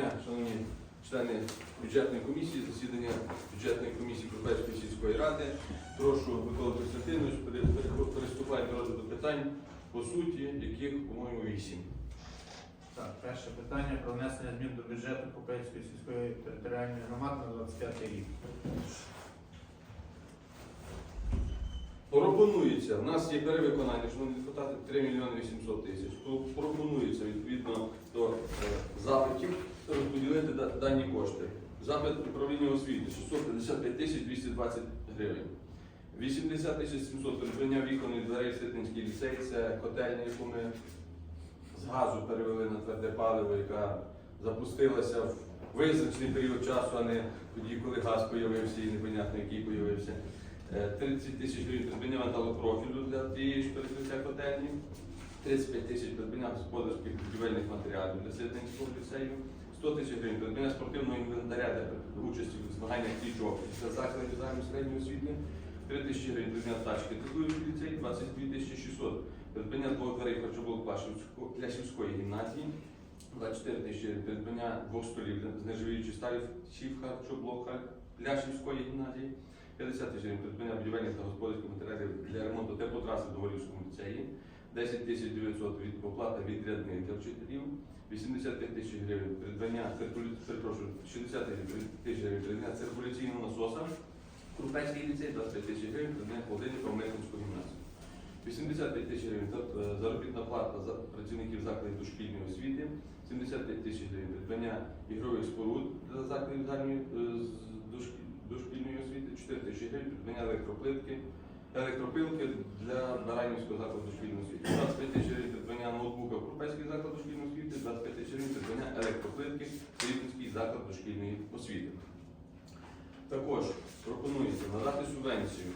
дня, шановні члени бюджетної комісії, засідання бюджетної комісії Кропецької сільської ради. Прошу Микола Константинович, пере- пере- до розгляду питань по суті, яких, по-моєму, вісім. Так, перше питання про внесення змін до бюджету Купецької сільської територіальної громади на 25 рік. Пропонується, у нас є перевиконання, шановні депутати, 3 мільйони 800 тисяч. Пропонується відповідно до е, запитів розподілити дані кошти. Запит управління освіти 655 тисяч 220 гривень. 80 тисяч 700 придбання вікон і дверей Ситинський ліцей. Це котельня, яку ми з газу перевели на тверде паливо, яка запустилася в визначений період часу, а не тоді, коли газ з'явився і непонятно, який з'явився. Е, 30 тисяч гривень придбання металопрофілю для тієї ж перекриття котельні, 35 тисяч придбання господарських будівельних матеріалів для Ситинського ліцею, 100 тисяч гривень. Придбання спортивного інвентаря для участі в змаганнях діток для закладів загальної середньої освіти, 3 тисячі гривень придбання тачки. Титулівський ліцей, 22 тисячі 600 придбання двох дверей харчоблок Пашівського- Кляшівської гімназії, 24 тисячі гривень. Придбання двох столів з нержавіючої сталі шів харчоблока Ляшівської гімназії, 50 тисяч гривень. Придбання будівельних та господарських матеріалів для ремонту теплотраси в Доворівському ліцеї, 10 тисяч 900 від оплата відрядних для вчителів, 85 тисяч гривень придбання перепрошую, 60 тисяч гривень придбання циркуляційного насоса, Крупецький ліцей, 25 тисяч гривень придбання холодильника в Мельницьку гімназію. 85 тисяч гривень тобто, е, заробітна плата за працівників закладів дошкільної освіти, 75 тисяч гривень придбання ігрових споруд для закладів е, дошкільної освіти, 4 тисячі гривень придбання електроплитки, електропилки для Баранівського закладу дошкільної освіти, 25 тисяч гривень придбання ноутбука в Крупецький заклад дошкільної освіти, 25 тисяч гривень придбання електроплитки в Рівненський заклад дошкільної освіти. Також пропонується надати субвенцію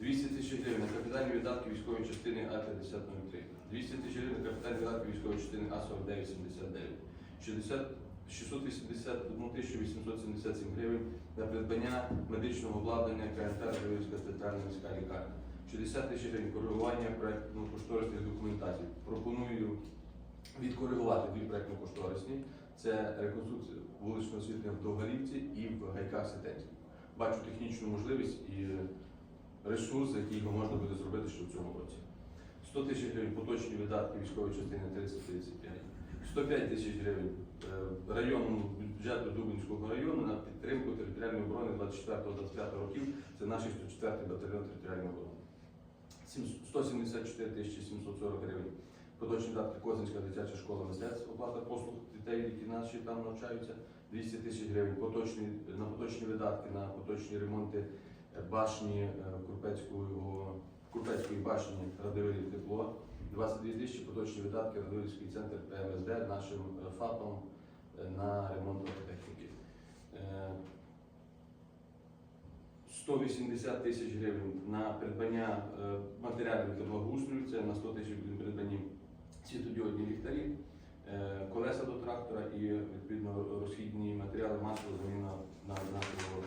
200 тисяч гривень на капітальні видатки військової частини А-5003, 200 тисяч гривень на капітальні видатки військової частини А-4979, 60 681 877 гривень на придбання медичного обладнання КНТ Радивська центральна міська лікарня, 60 тисяч гривень коригування проєктно-кошторисних документацій. Пропоную відкоригувати дві проєктно-кошторисні. Це реконструкція вуличного освітлення в Довгалівці і в Гайках Сетенських. Бачу технічну можливість і ресурс, який його можна буде зробити ще в цьому році. 100 тисяч гривень поточні видатки військової частини 3035. 105 тисяч гривень е, районному бюджету Дубинського району на підтримку територіальної оборони 24-25 років. Це наш 104 батальйон територіальної оборони. 174 тисячі 740 гривень. Поточні видатки Козинська дитяча школа мистецтв, оплата послуг дітей, які наші там навчаються, 200 тисяч гривень. Поточні, на поточні видатки на поточні ремонти е, башні е, Курпецької башні Радивилів тепло, 22 тисячі поточні видатки Радивильський центр ПМСД нашим е, ФАПом е, на ремонт техніки. Е, 180 тисяч гривень на придбання е, матеріалів для благоустрою, це на 100 тисяч гривень придбані світодіодні ліхтарі, е, колеса до трактора і відповідно розхідні матеріали масово заміна на нашого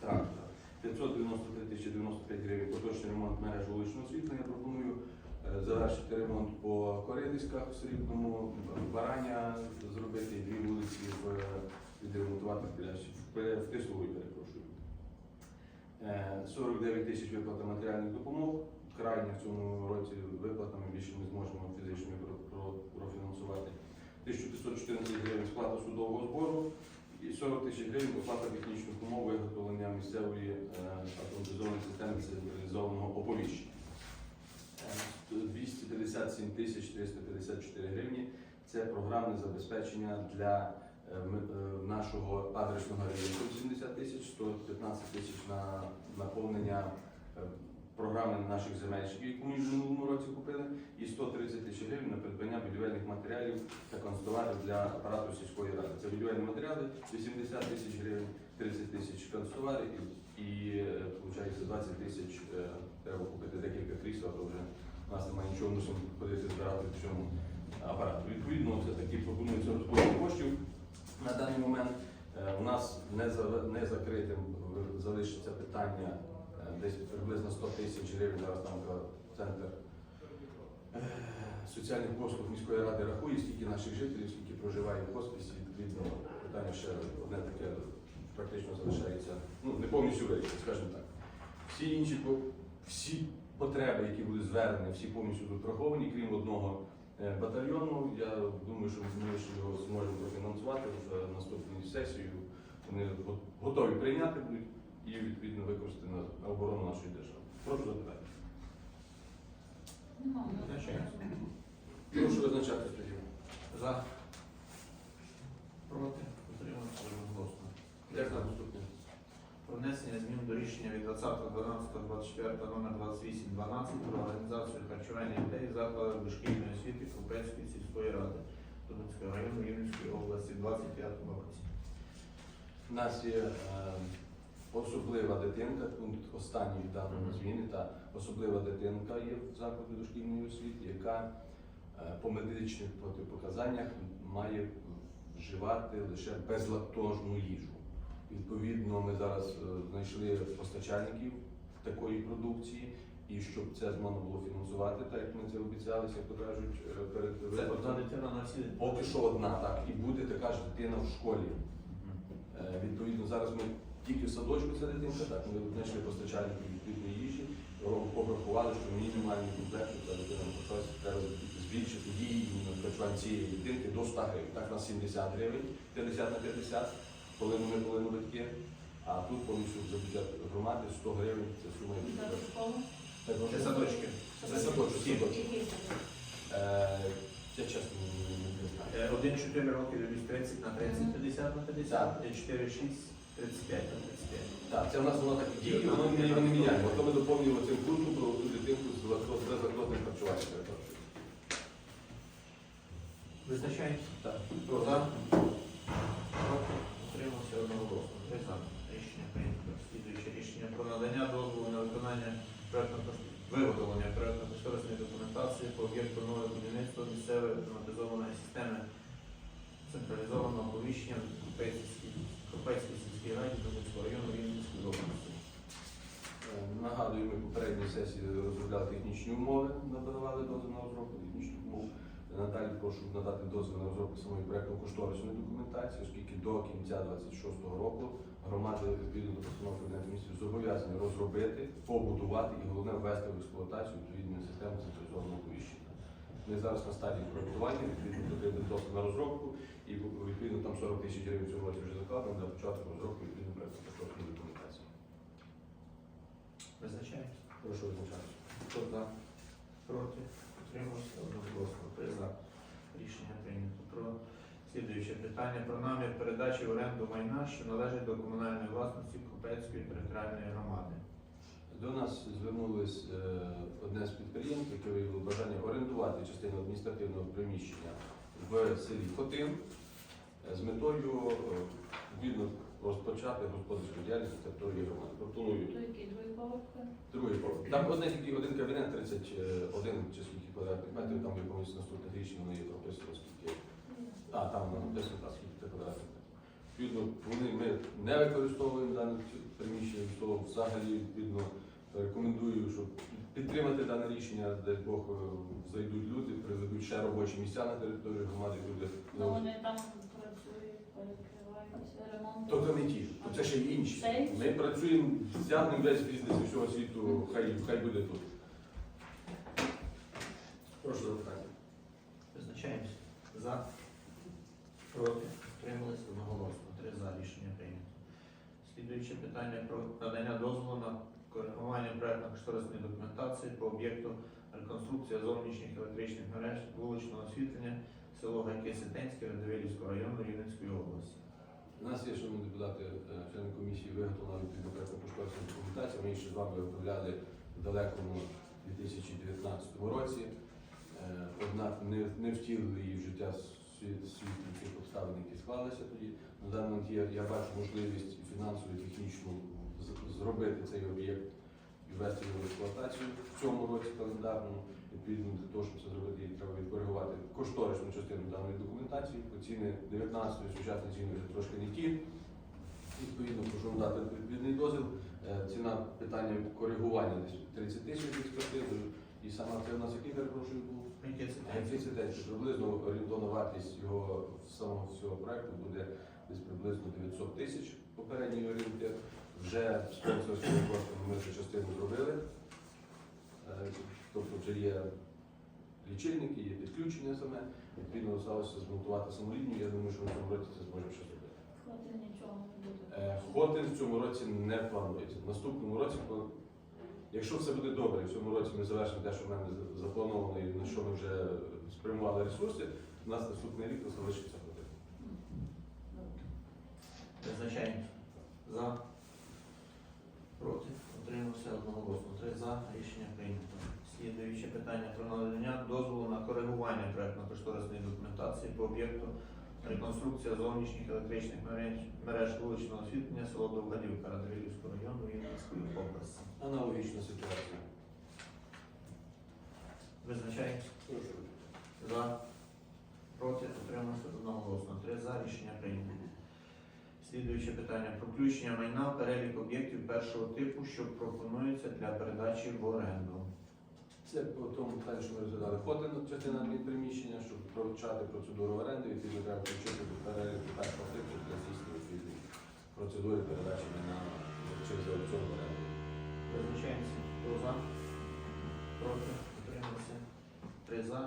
трактора. 593 тисячі 95 гривень поточний ремонт мереж вуличного освітлення. Пропоную е, завершити ремонт по Коридиськах в Срібному, Бараня зробити дві вулиці в відремонтувати в Пляші, в, Пе- в Тислові, перепрошую. Е, 49 тисяч виплата матеріальних допомог. Крайня в цьому році виплатами більше не зможемо фізично про- про- профінансувати. 1514 гривень сплата судового збору і 40 тисяч гривень оплата технічних умов виготовлення місцевої е, автоматизованої системи централізованого оповіщення. Е, 257 тисяч 354 гривні. Це програмне забезпечення для е, е, нашого адресного району 70 тисяч, 115 тисяч на наповнення е, програми наших земельщиків, яку ми в минулому році купили, і 130 тисяч гривень на придбання будівельних матеріалів та констоварів для апарату сільської ради. Це будівельні матеріали, 80 тисяч гривень, 30 тисяч констоварів і, виходить 20 тисяч треба купити декілька крісел, а то вже у нас немає нічого, мусимо ходити збирати в цьому апарату. Відповідно, все-таки пропонується розподіл коштів. На даний момент е, у нас не, закритим залишиться питання е, десь приблизно 100 тисяч гривень. Зараз там е, центр е, соціальних послуг міської ради рахує, скільки наших жителів, скільки проживає в хосписі, відповідно фактично залишається, ну не повністю вирішені, скажімо так. Всі інші всі потреби, які були звернені, всі повністю тут враховані, крім одного е, батальйону. Я думаю, що ми ще його зможемо профінансувати в наступній сесії. Вони готові прийняти будуть і відповідно використати на оборону нашої держави. Прошу. Визначаємо. Прошу визначатись тоді. За. Проти. Утримався одноголосно. Дякую. Наступне. Про внесення змін до рішення від 20.12.24 номер 2812 про організацію харчування дітей в закладах дошкільної освіти Купецької сільської ради Дубинського району Рівненської області в 25 році. У нас є е, особлива дитинка, пункт даному Мгм. зміни, та особлива дитинка є в закладі дошкільної освіти, яка е, по медичних протипоказаннях має вживати лише безлактожну їжу. Відповідно, ми зараз е, знайшли постачальників такої продукції, і щоб це можна було фінансувати, так як ми це обіцялися, як то кажуть, е, перед Це одна дитина на всі Поки що одна, так, і буде така ж дитина в школі. Е, Відповідно, зараз ми тільки в садочку ця дитинка, так, ми знайшли постачальників відповідної їжі, обрахували, що мінімальний комплект, що ця дитина щось треба збільшити її харчування цієї дитинки до 100 гривень. Так, у нас 70 гривень, 50 на 50, половину ми половину батьки, а тут повністю за бюджет громади 100 гривень, це сума. Це садочки. Це садочок? Е, Я чесно не- знаю. Е, 1-4 роки дивлюсь 30 на 30, 50 на 50, 4-6, 35 на 35. Так, це в нас воно так і діє, воно не, не міняємо. Ото ми доповнюємо цим Ми попередній сесії розробляли технічні умови, надавали дозвіл на розробку технічних умов. Надалі прошу надати дозвіл на розробку самої проектно-кошторисної документації, оскільки до кінця 26-го року громади відповідно до постановки Кабінету міністрів зобов'язані розробити, побудувати і головне ввести в експлуатацію відповідну систему централізованого оповіщення. Ми зараз на стадії проектування, відповідно дозвіл на розробку, і відповідно там 40 тисяч гривень в цьому році вже закладено для початку розробки відповідно проектно-кошторисної документації. Визначається? Прошу визначати. Хто за? Проти? Утримався одноголосно. Три за. Рішення прийнято. Про слідуюче питання про намір передачі в оренду майна, що належить до комунальної власності Купецької територіальної громади. До нас звернулось е, одне з підприємств, яке виявило бажання орендувати частину адміністративного приміщення в селі Хотин е, з метою е, відповідно розпочати господарську діяльність на території громади. Пропоную другий поверх? Там одне тільки один кабінет, 31 чи скільки квадратних метрів, там якомусь наступних рішень воно є прописано, скільки. А, там написано, так, скільки квадратних метрів. Відповідно, вони ми не використовуємо дане приміщення, то взагалі відповідно рекомендую, щоб підтримати дане рішення, дай Бог е, зайдуть люди, приведуть ще робочі місця на територію громади, люди. Ну вони там працюють, ремонт. Тобто не ті, то це ще й інші. Ми працюємо, стягнемо весь бізнес зі всього світу, хай, хай буде тут. Прошу запитання. Визначаємося. За. Проти? Утрималися одноголосно. Три за. Рішення прийнято. Слідуюче питання про надання дозволу на коригування проектно-кошторисної документації по об'єкту реконструкція зовнішніх електричних мереж вуличного освітлення село Гайки Сетенське Радивилівського району Рівненської області. У нас є, шановні депутати, е, члени комісії виготовлена відповідно кошторисна документація. Ми ще з вами виправляли в далекому 2019 році. Е, Однак не, не втілили її в життя світ світлі тих обставин, які склалися тоді. На даний момент я, я бачу можливість фінансову і технічну зробити цей об'єкт і ввести його в експлуатацію в цьому році календарному. Відповідно для того, щоб це зробити, їй треба відкоригувати кошторисну частину даної документації. По ціни 19-ї сучасні ціни вже трошки не ті. Відповідно, прошу надати відповідний дозвіл. Е, Ціна питання коригування десь 30 тисяч з експертизою. І саме це у нас який перепрошую був? 30 тисяч. Приблизно орієнтовна вартість його самого всього проекту буде десь приблизно приблизно 900 тисяч попередній орієнтир. Вже спонсорськими коштами ми цю частину зробили. Тобто вже є лічильники, є підключення саме. Відповідно, залишилося змонтувати самолінію. Я думаю, що в цьому році це зможемо щось робити. Хвати нічого не буде. Е, Хотин в цьому році не планується. В наступному році, якщо все буде добре, і в цьому році ми завершимо те, що в мене заплановано і на що ми вже спрямували ресурси, у нас наступний рік залишиться Хотин. Визначаємося. За. Проти. Утримався одноголосно. Три за. Рішення прийнято. Слідуюче питання про надання дозволу на коригування проектно-кошторисної документації по об'єкту реконструкція зовнішніх електричних мереж, мереж вуличного освітлення село Довгадівка Радивилівського району Рівненської області. Аналогічна ситуація. Визначаємося. За. Проти. Утримався одноголосно. Три за. Рішення прийнято. Слідуюче питання про включення майна в перелік об'єктів першого типу, що пропонується для передачі в оренду. Це по тому питанню, що ми розглядали Хотин, частина приміщення, щоб провчати процедуру оренди, відповідно треба включити до переліку першого типу для здійснення відповідної процедури передачі на через аукціон оренду. Визначаємося. Хто за? Проти? Утримався? Три за.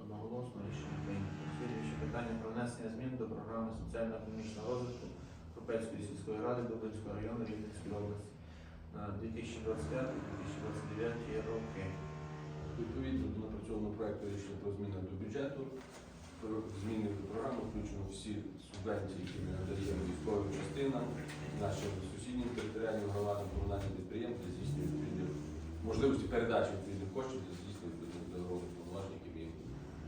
Одноголосно рішення прийнято. Слідуюче питання про внесення змін до програми соціально-економічного розвитку Кропецької сільської ради Дубинського району Рівненської області на 2025-2029 роки. Відповідно до напрацьованого проекту рішення про зміни до бюджету, зміни до програми включено всі субвенції, які ми надаємо військовим частинам, нашим сусіднім територіальним громадам, комунальним підприємствам, здійснення відповідних можливості передачі відповідних коштів для здійснення відповідних дорожніх повноважень, які ми їм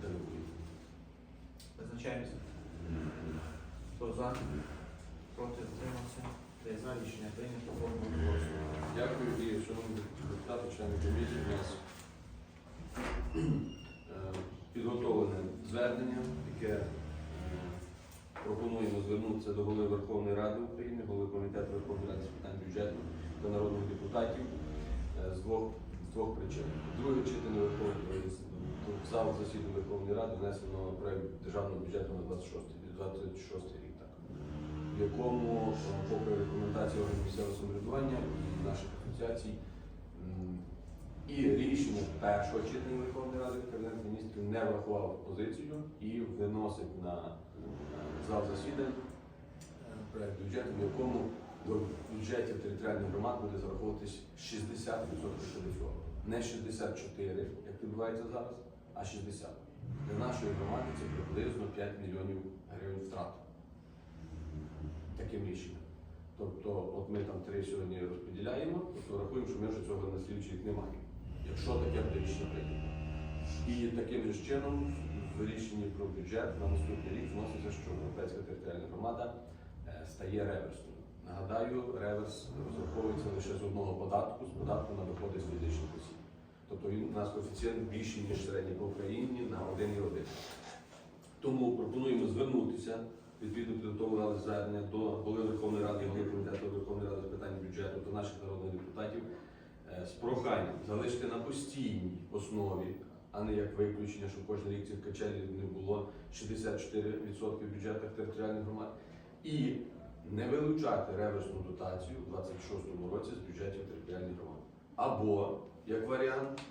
делегуємо. Визначаємося. Хто за? Проти? Утримався? Три за. Рішення прийнято. Одноголосно. Дякую і шановні депутати, члени комісії. У нас е, підготовлене звернення, яке е, пропонуємо звернутися до голови Верховної Ради України, голови комітету Верховної Ради з питань бюджету та народних депутатів е, з двох, з двох причин. Друге читання Верховної в зал засідання Верховної Ради внесено проект державного бюджету на 26, 26 рік. Так в якому, е, попри рекомендації органів місцевого самоврядування і наших асоціацій, і рішення першого читання Верховної Ради Кабінет міністрів не врахував позицію і виносить на зал засідань проект бюджету, в якому до бюджетів територіальних громад буде зараховуватись 60% ПДФО. Не 64, як відбувається зараз, а 60. Для нашої громади це приблизно 5 мільйонів гривень втрат таким рішенням. Тобто, от ми там три сьогодні розподіляємо, тобто рахуємо, що ми вже цього на слідчий рік не маємо. Якщо таке буде рішення прийнято. І таким же чином в рішенні про бюджет на наступний рік вноситься, що Європейська територіальна громада стає реверсною. Нагадаю, реверс розраховується лише з одного податку, з податку на доходи з фізичних осіб. Тобто він у нас коефіцієнт більший, ніж середній по Україні на 1,1. Тому пропонуємо звернутися відповідно підготовлене звернення до голови Верховної Ради голови комітету Верховної Ради з питань бюджету та наших народних депутатів е, з проханням залишити на постійній основі, а не як виключення, щоб кожен рік цих качелів не було 64% в бюджетах територіальних громад, і не вилучати реверсну дотацію у 26-му році з бюджетів територіальних громад. Або, як варіант,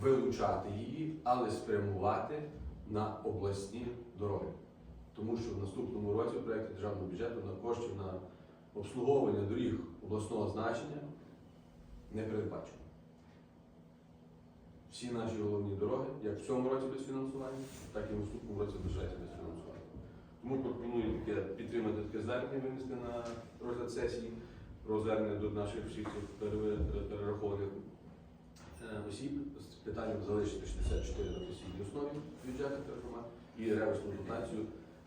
вилучати її, але спрямувати на обласні дороги. Тому що в наступному році в проєкті державного бюджету на коштів на обслуговування доріг обласного значення не передбачено. Всі наші головні дороги, як в цьому році без фінансування, так і в наступному році без. Тому пропоную таке підтримати таке звернення, винести на розгляд сесії про звернення до наших всіх перерахованих е, осіб з питанням залишити 64 на постійній основі бюджету громад і реверсну дотацію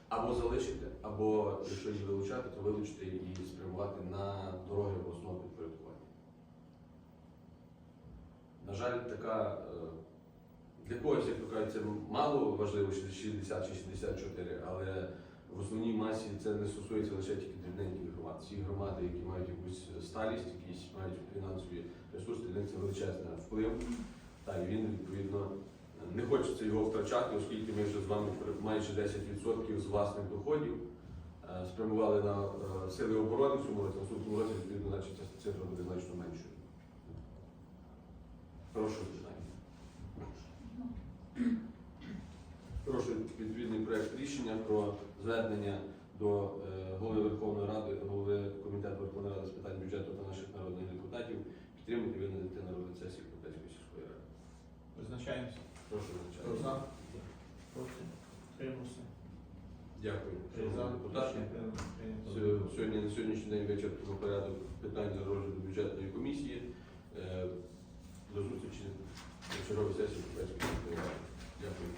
або залишити, або якщо її вилучати, то вилучити і спрямувати на дороги обласного підпорядкування. На жаль, така е, для когось, як то кажуть, це мало важливо, що 60 чи 64, але в основній масі це не стосується лише тільки дрібненьких громад. Всі громади, які мають якусь сталість, якісь мають фінансові ресурси, для них це величезний вплив. Та і він відповідно не хочеться його втрачати, оскільки ми вже з вами майже 10% з власних доходів е, спрямували на е, сили оборони цьому році, наступному році відповідно значить ця цифра буде значно меншою. Прошу. Прошу відповідний проект рішення про звернення до е, голови Верховної Ради, голови комітету Верховної Ради з питань бюджету та наших народних депутатів підтримати винести на розгляд сесії Полтавської сільської ради. Визначаємося. Прошу Хто визначати. Проти? Дякую. Депутати. Сьогодні на сьогоднішній день вичерпано порядок питань для розгляду бюджетної комісії. Е, До зустрічі на черговій сесії Полтавської сільської ради. Дякую.